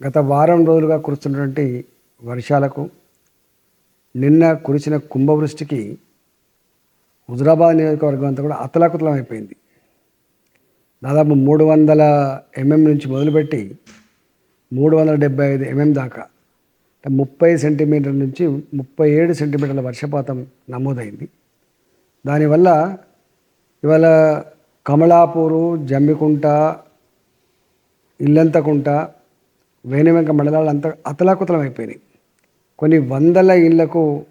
గత వారం రోజులుగా కురుస్తున్నటువంటి వర్షాలకు నిన్న కురిసిన కుంభవృష్టికి హుజరాబాద్ నియోజకవర్గం అంతా కూడా అతలాకుతలం అయిపోయింది దాదాపు మూడు వందల ఎంఎం నుంచి మొదలుపెట్టి మూడు వందల డెబ్బై ఐదు ఎంఎం దాకా ముప్పై సెంటీమీటర్ల నుంచి ముప్పై ఏడు సెంటీమీటర్ల వర్షపాతం నమోదైంది. దానివల్ల ఇవాళ కమలాపూరు జమ్మికుంట ఇల్లంతకుంట వేణువెంక మండలాలు అంత అతలాకుతలం అయిపోయినాయి. కొన్ని వందల ఇళ్ళకు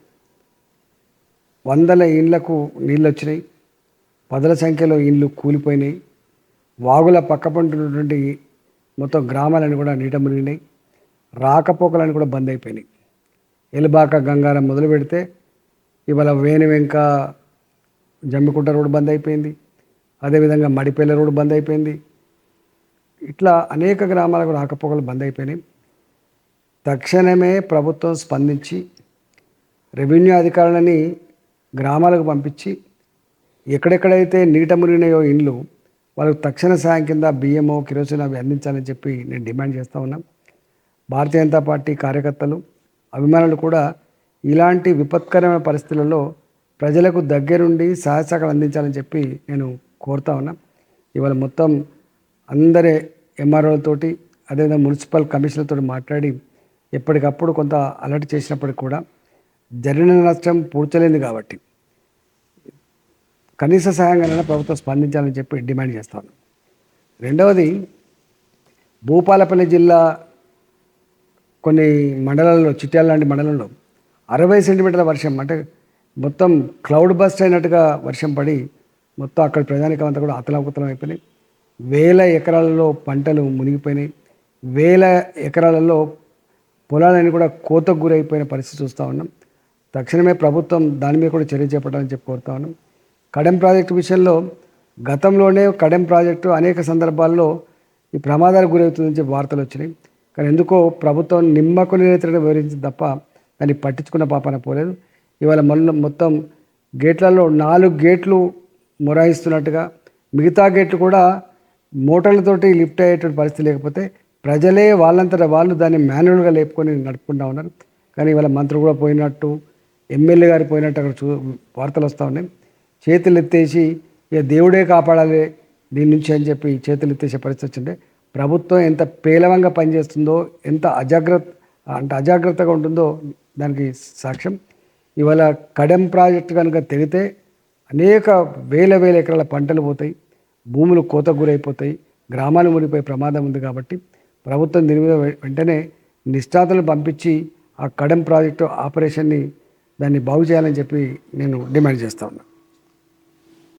వందల ఇళ్ళకు నీళ్ళు వచ్చినాయి పదల సంఖ్యలో ఇళ్ళు కూలిపోయినాయి. వాగుల పక్కపంటున్నటువంటి మొత్తం గ్రామాలను కూడా నీట మునిగినాయి. రాకపోకలను కూడా బంద్ అయిపోయినాయి. ఎలిబాక గంగారం మొదలు పెడితే ఇవాళ వేణువెంక జమ్మికుంట రోడ్డు బంద్ అయిపోయింది. అదేవిధంగా మడిపల్లె రోడ్డు బంద్ అయిపోయింది. ఇట్లా అనేక గ్రామాలకు రాకపోకలు బంద్ అయిపోయినాయి తక్షణమే ప్రభుత్వం స్పందించి రెవెన్యూ అధికారులని గ్రామాలకు పంపించి ఎక్కడెక్కడైతే నీట మునిగినాయో ఇండ్లు వాళ్ళకు తక్షణ సాయం కింద బియ్యము కిరోసిన్ అవి అందించాలని చెప్పి నేను డిమాండ్ చేస్తూ ఉన్నాం. భారతీయ జనతా పార్టీ కార్యకర్తలు అభిమానులు కూడా ఇలాంటి విపత్కరమైన పరిస్థితులలో ప్రజలకు దగ్గరుండి సహాయ అందించాలని చెప్పి నేను కోరుతా ఉన్నా. ఇవాళ మొత్తం అందరి ఎంఆర్ఓలతోటి అదేవిధంగా మున్సిపల్ కమిషనర్తో మాట్లాడి ఎప్పటికప్పుడు కొంత అలర్ట్ చేసినప్పటికి కూడా జరిగిన నష్టం పూడ్చలేదు కాబట్టి. కనీస సహాయంగా ప్రభుత్వం స్పందించాలని చెప్పి డిమాండ్ చేస్తాను రెండవది భూపాలపల్లి జిల్లా కొన్ని మండలాల్లో చిట్యాల లాంటి మండలంలో అరవై సెంటీమీటర్ల వర్షం అంటే మొత్తం క్లౌడ్ బస్ట్ అయినట్టుగా వర్షం పడి మొత్తం అక్కడ ప్రజానికం అంతా కూడా అతలాకుతలం అయిపోయినాయి వేల ఎకరాలలో పంటలు మునిగిపోయినాయి. వేల ఎకరాలలో పొలాలన్నీ కూడా కోతకు గురైపోయిన పరిస్థితి చూస్తూ ఉన్నాం. తక్షణమే ప్రభుత్వం దాని మీద కూడా చర్య చేపట్టాలని చెప్పి కోరుతా ఉన్నాం. కడెం ప్రాజెక్టు విషయంలో గతంలోనే కడెం ప్రాజెక్టు అనేక సందర్భాల్లో ఈ ప్రమాదాలకు గురవుతుందని చెప్పి వార్తలు వచ్చినాయి. కానీ ఎందుకో ప్రభుత్వం నిమ్మకు నేతగా వివరించింది తప్ప దాన్ని పట్టించుకున్న పాపన పోలేదు. ఇవాళ మొన్న మొత్తం గేట్లలో నాలుగు గేట్లు మొరాయిస్తున్నట్టుగా మిగతా గేట్లు కూడా మోటార్లతోటి లిఫ్ట్ అయ్యేటువంటి పరిస్థితి లేకపోతే ప్రజలే వాళ్ళంతటా వాళ్ళు దాన్ని మాన్యువల్గా లేపుకొని నడుపుకుంటా ఉన్నారు. కానీ ఇవాళ మంత్రి కూడా పోయినట్టు ఎమ్మెల్యే గారు పోయినట్టు అక్కడ చూ వార్తలు వస్తూ ఉన్నాయి. చేతులు ఎత్తేసి ఇక దేవుడే కాపాడాలి దీని నుంచి అని చెప్పి చేతులు ఎత్తేసే పరిస్థితి వచ్చింటే ప్రభుత్వం ఎంత పేలవంగా పనిచేస్తుందో ఎంత అజాగ్రత్త అంటే అజాగ్రత్తగా ఉంటుందో దానికి సాక్ష్యం. ఇవాళ కడెం ప్రాజెక్టు కనుక తెగితే అనేక వేల వేల ఎకరాల పంటలు పోతాయి. భూములు కోతకు గురైపోతాయి గ్రామాలు మునిగిపోయే ప్రమాదం ఉంది కాబట్టి ప్రభుత్వం దీని మీద వెంటనే నిష్ఠాతలు పంపించి ఆ కడెం ప్రాజెక్టు ఆపరేషన్ని దాన్ని బాగు చేయాలని చెప్పి నేను డిమాండ్ చేస్తా ఉన్నాను